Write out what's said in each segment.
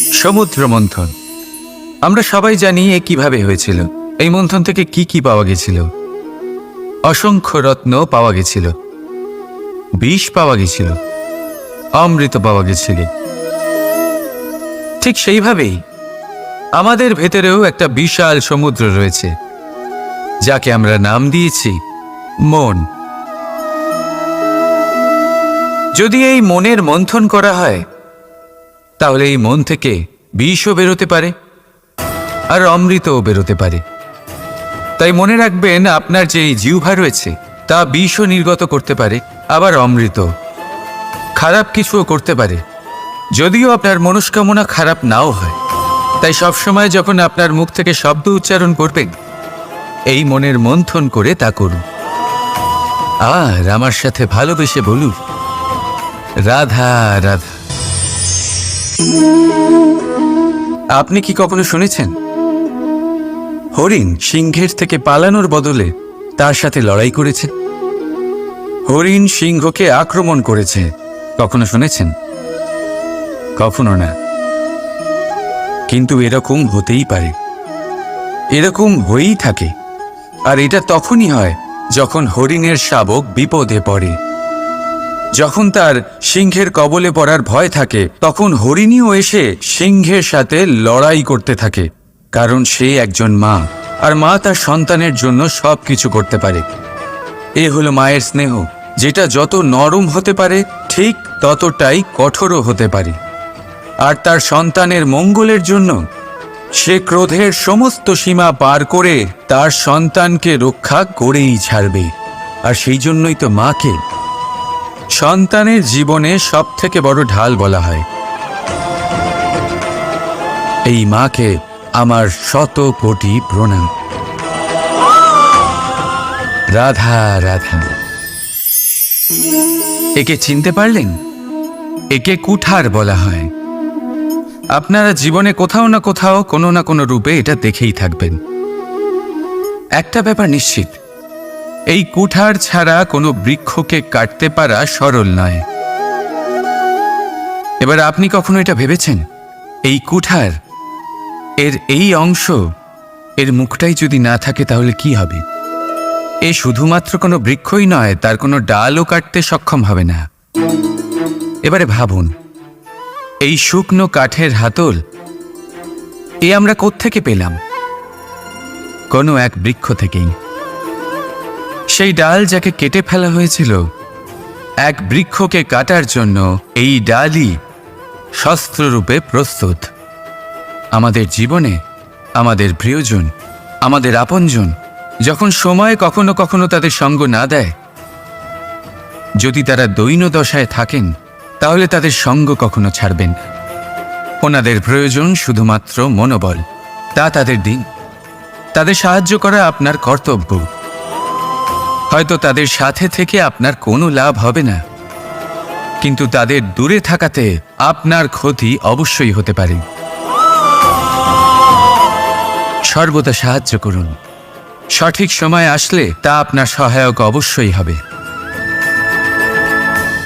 সমুদ্র মন্থন আমরা সবাই জানি এ কীভাবে হয়েছিল। এই মন্থন থেকে কি কি পাওয়া গেছিল? অসংখ্য রত্ন পাওয়া গেছিল। বিষ পাওয়া গেছিল। অমৃত পাওয়া গেছিল। ঠিক সেইভাবেই আমাদের ভেতরেও একটা বিশাল সমুদ্র রয়েছে, যাকে আমরা নাম দিয়েছি মন। যদি এই মনের মন্থন করা হয় তাহলে এই মন থেকে বিষও বেরোতে পারে, আর অমৃতও বেরোতে পারে। তাই মনে রাখবেন, আপনার যে জিহ্বা রয়েছে, তা বিষও নির্গত করতে পারে, আবার অমৃত খারাপ কিছুও করতে পারে। যদিও আপনার মনস্কামনা খারাপ নাও হয়। তাই সবসময় যখন আপনার মুখ থেকে শব্দ উচ্চারণ করবেন, এই মনের মন্থন করে তা করুন। আর আমার সাথে ভালোবেসে বলুন, রাধা রাধা। আপনি কি কখনো শুনেছেন? হরিণ সিংহের থেকে পালানোর বদলে তার সাথে লড়াই করেছে। হরিণ সিংহকে আক্রমণ করেছে। কখনো শুনেছেন? কখনো না। কিন্তু এরকম হতেই পারে। এরকম হয়েই থাকে। আর এটা তখনই হয় যখন হরিণের শাবক বিপদে পড়ে। যখন তার সিংহের কবলে পড়ার ভয় থাকে, তখন হরিণীও এসে সিংহের সাথে লড়াই করতে থাকে, কারণ সে একজন মা, আর মা তার সন্তানের জন্য সব কিছু করতে পারে। এ হলো মায়ের স্নেহ, যেটা যত নরম হতে পারে, ঠিক ততটাই কঠোরও হতে পারে। আর তার সন্তানের মঙ্গলের জন্য, সে ক্রোধের সমস্ত সীমা পার করে তার সন্তানকে রক্ষা করেই ছাড়বে, আর সেই জন্যই তো মাকে সন্তানের জীবনে সব থেকে বড় ঢাল বলা হয়। এই মাকে আমার শত কোটি প্রণাম। রাধা রাধা। একে চিনতে পারলেন? একে কুঠার বলা হয়। আপনারা জীবনে কোথাও না কোথাও কোনো না কোনো রূপে এটা দেখেই থাকবেন। একটা ব্যাপার নিশ্চিত এই কুঠার ছাড়া কোনো বৃক্ষকে কাটতে পারা সরল নয়। এবার আপনি কখনো এটা ভেবেছেন? এই কুঠার, এর এই অংশ, এর মুখটাই যদি না থাকে তাহলে কি হবে? এ শুধুমাত্র কোনো বৃক্ষই নয়, তার কোনো ডালও কাটতে সক্ষম হবে না। এবারে ভাবুন, এই শুকনো কাঠের হাতল, এ আমরা কোত্থেকে পেলাম? কোনো এক বৃক্ষ থেকেই। সেই ডাল যাকে কেটে ফেলা হয়েছিল, এক বৃক্ষকে কাটার জন্য এই ডালই শস্ত্ররূপে প্রস্তুত। আমাদের জীবনে, আমাদের প্রিয়জন, আমাদের আপনজন, যখন সময় কখনো কখনো তাদের সঙ্গ না দেয়, যদি তারা দৈন দশায় থাকেন, তাহলে তাদের সঙ্গ কখনো ছাড়বেন ওনাদের প্রয়োজন শুধুমাত্র মনোবল, তা তাদের দিন। তাদের সাহায্য করা আপনার কর্তব্য। হয়তো তাদের সাথে থেকে আপনার কোনো লাভ হবে না। কিন্তু তাদের দূরে থাকাতে আপনার ক্ষতি অবশ্যই হতে পারে। সর্বদা সাহায্য করুন। সঠিক সময় আসলে তা আপনার সহায়ক অবশ্যই হবে।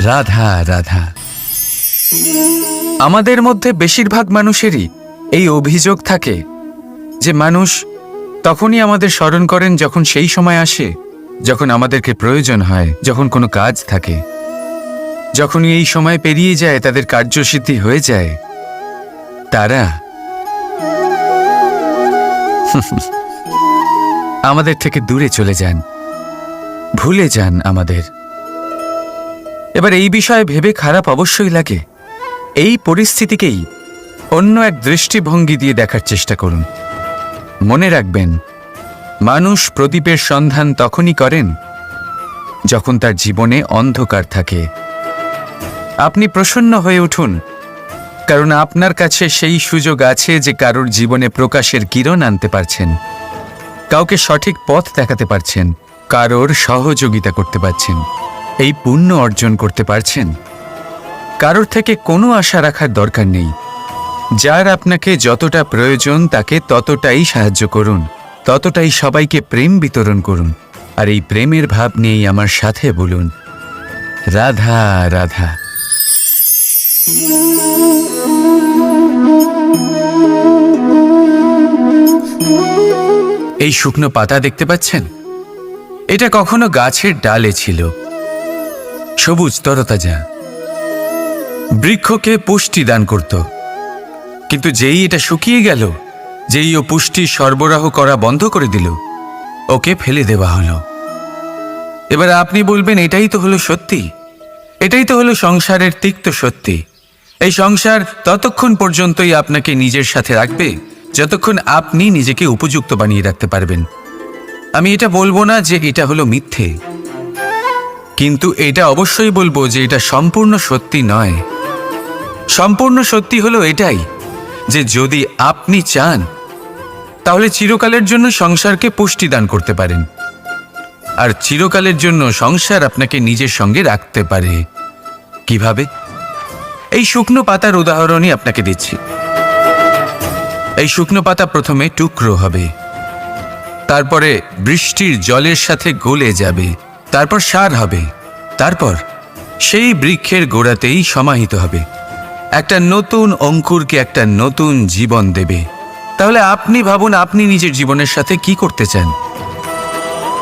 রাধা রাধা। আমাদের মধ্যে বেশিরভাগ মানুষেরই এই অভিযোগ থাকে যে মানুষ তখনই আমাদের স্মরণ করেন যখন সেই সময় আসে যখন আমাদেরকে প্রয়োজন হয়, যখন কোনো কাজ থাকে, যখনই এই সময় পেরিয়ে যায়, তাদের কার্যসিদ্ধি হয়ে যায়, তারা আমাদের থেকে দূরে চলে যান, ভুলে যান আমাদের। এবার এই বিষয়ে ভেবে খারাপ অবশ্যই লাগে। এই পরিস্থিতিকেই অন্য এক দৃষ্টিভঙ্গি দিয়ে দেখার চেষ্টা করুন। মনে রাখবেন মানুষ প্রদীপের সন্ধান তখনই করেন যখন তার জীবনে অন্ধকার থাকে। আপনি প্রসন্ন হয়ে উঠুন, কারণ আপনার কাছে সেই সুযোগ আছে যে কারোর জীবনে প্রকাশের কিরণ আনতে পারছেন, কাউকে সঠিক পথ দেখাতে পারছেন, কারোর সহযোগিতা করতে পারছেন, এই পুণ্য অর্জন করতে পারছেন। কারোর থেকে কোনো আশা রাখার দরকার নেই। যার আপনাকে যতটা প্রয়োজন তাকে ততটাই সাহায্য করুন। ততটাই সবাইকে প্রেম বিতরণ করুন আর এই প্রেমের ভাব নিয়েই আমার সাথে বলুন। রাধা রাধা। এই শুকনো পাতা দেখতে পাচ্ছেন? এটা কখনো গাছের ডালে ছিল। সবুজ তরতাজা। বৃক্ষকে পুষ্টি দান করত। কিন্তু যেই এটা শুকিয়ে গেল যেই ও পুষ্টি সরবরাহ করা বন্ধ করে দিল, ওকে ফেলে দেওয়া হলো। এবার আপনি বলবেন, এটাই তো হলো সত্যি। এটাই তো হলো সংসারের তিক্ত সত্যি। এই সংসার ততক্ষণ পর্যন্তই আপনাকে নিজের সাথে রাখবে, যতক্ষণ আপনি নিজেকে উপযুক্ত বানিয়ে রাখতে পারবেন। আমি এটা বলব না যে এটা হলো মিথ্যে। কিন্তু এটা অবশ্যই বলব যে এটা সম্পূর্ণ সত্যি নয়। সম্পূর্ণ সত্যি হলো এটাই। যে যদি আপনি চান, তাহলে চিরকালের জন্য সংসারকে পুষ্টি দান করতে পারেন। আর চিরকালের জন্য সংসার আপনাকে নিজের সঙ্গে রাখতে পারে। কীভাবে? এই শুকনো পাতার উদাহরণই আপনাকে দিচ্ছি। এই শুকনো পাতা প্রথমে টুকরো হবে। তারপরে বৃষ্টির জলের সাথে গলে যাবে। তারপর সার হবে। তারপর সেই বৃক্ষের গোড়াতেই সমাহিত হবে। একটা নতুন অঙ্কুরকে একটা নতুন জীবন দেবে। তাহলে আপনি ভাবুন, আপনি নিজের জীবনের সাথে কি করতে চান?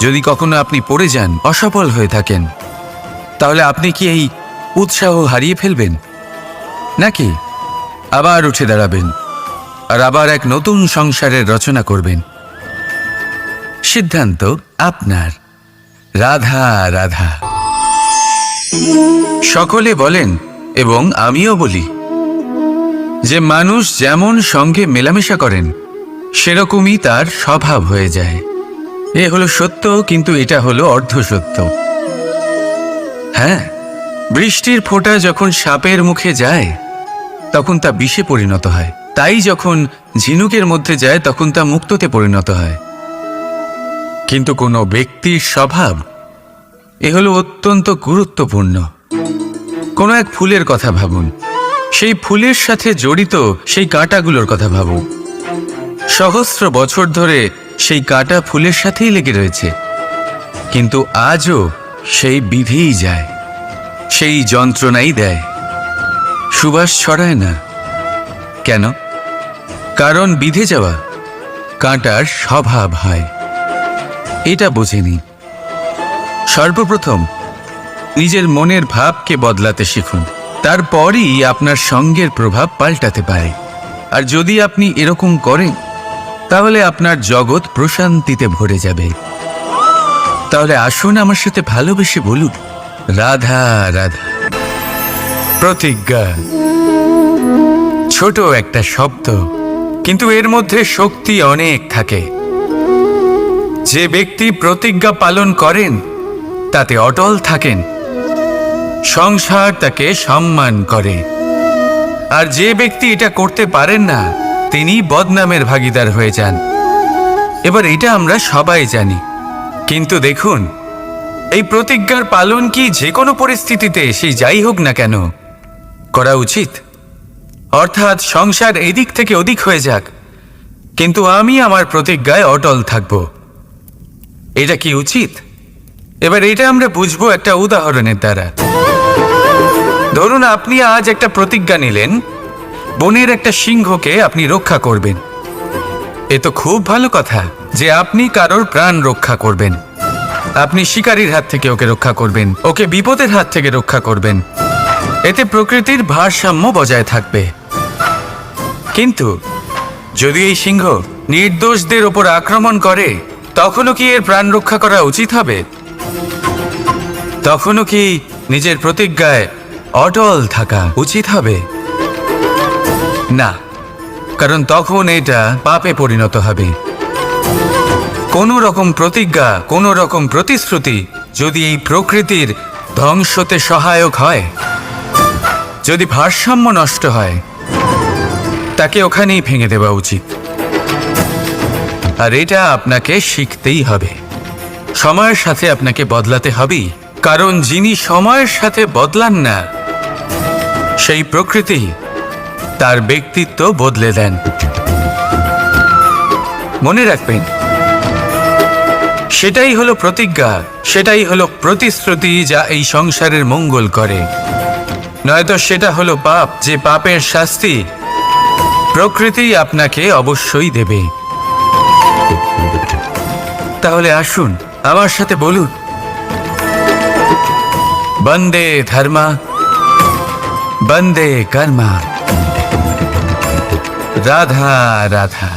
যদি কখনো আপনি পড়ে যান, অসফল হয়ে থাকেন, তাহলে আপনি কি এই উৎসাহ হারিয়ে ফেলবেন? নাকি আবার উঠে দাঁড়াবেন আর আবার এক নতুন সংসারের রচনা করবেন? সিদ্ধান্ত আপনার। রাধা রাধা। সকলে বলেন, এবং আমিও বলি যে মানুষ যেমন সঙ্গে মেলামেশা করেন, সেরকমই তার স্বভাব হয়ে যায়। এ হলো সত্য, কিন্তু এটা হলো অর্ধ সত্য হ্যাঁ বৃষ্টির ফোঁটা যখন সাপের মুখে যায়, তখন তা বিষে পরিণত হয়। তাই যখন ঝিনুকের মধ্যে যায়, তখন তা মুক্ততে পরিণত হয়। কিন্তু কোনো ব্যক্তির স্বভাব, এ হলো অত্যন্ত গুরুত্বপূর্ণ। কোনো এক ফুলের কথা ভাবুন। সেই ফুলের সাথে জড়িত সেই কাঁটাগুলোর কথা ভাবুন সহস্র বছর ধরে সেই কাঁটা ফুলের সাথেই লেগে রয়েছে। কিন্তু আজও সেই বিধিই যায়, সেই যন্ত্রণাই দেয়। সুবাস ছড়ায় না। কেন? কারণ বিধে যাওয়া, কাঁটার স্বভাব হয়। এটা বোঝেনি। সর্বপ্রথম নিজের মনের ভাবকে বদলাতে শিখুন। তারপরই আপনার সঙ্গের প্রভাব পাল্টাতে পারে। আর যদি আপনি এরকম করেন, তাহলে আপনার জগৎ প্রশান্তিতে ভরে যাবে। তাহলে আসুন আমার সাথে ভালোবেসে বলুন, রাধা রাধা। প্রতিজ্ঞা। ছোট একটা শব্দ, কিন্তু এর মধ্যে শক্তি অনেক থাকে। যে ব্যক্তি প্রতিজ্ঞা পালন করেন, তাতে অটল থাকেন। সংসার তাকে সম্মান করে। আর যে ব্যক্তি এটা করতে পারেন না, তিনি বদনামের ভাগিদার হয়ে যান। এবার এটা আমরা সবাই জানি। কিন্তু দেখুন, এই প্রতিজ্ঞার পালন কি যে কোনো পরিস্থিতিতে সেই যাই হোক না কেন করা উচিত। অর্থাৎ সংসার এদিক থেকে ওদিক হয়ে যাক। কিন্তু আমি আমার প্রতিজ্ঞায় অটল থাকব। এটা কি উচিত? এবার এটা আমরা বুঝব একটা উদাহরণের দ্বারা। ধরুন আপনি আজ একটা প্রতিজ্ঞা নিলেন, বনের একটা সিংহকে আপনি রক্ষা করবেন। এ তো খুব ভালো কথা যে আপনি কারোর প্রাণ রক্ষা করবেন। আপনি শিকারীর হাত থেকে ওকে রক্ষা করবেন, ওকে বিপদের হাত থেকে রক্ষা করবেন। এতে প্রকৃতির ভারসাম্য বজায় থাকবে। কিন্তু যদি এই সিংহ নির্দোষদের ওপর আক্রমণ করে, তখনও কি এর প্রাণ রক্ষা করা উচিত হবে? তখনও কি নিজের প্রতিজ্ঞায় অটল থাকা উচিত হবে। না, কারণ তখন এটা পাপে পরিণত হবে। কোনো রকম প্রতিজ্ঞা, কোনো রকম প্রতিশ্রুতি যদি এই প্রকৃতির ধ্বংসতে সহায়ক হয়, যদি ভারসাম্য নষ্ট হয়, তাকে ওখানেই ভেঙে দেওয়া উচিত। আর এটা আপনাকে শিখতেই হবে। সময়ের সাথে আপনাকে বদলাতে হবেই। কারণ যিনি সময়ের সাথে বদলান না সেই প্রকৃতি তার ব্যক্তিত্ব বদলে দেন। মনে রাখবেন, সেটাই হলো প্রতিজ্ঞা, সেটাই হলো প্রতিশ্রুতি যা এই সংসারের মঙ্গল করে। নয়তো সেটা হলো পাপ, যে পাপের শাস্তি প্রকৃতি আপনাকে অবশ্যই দেবে। তাহলে আসুন, আমার সাথে বলুন। বন্দে ধর্মা। বন্দে কর্মা রাধা রাধা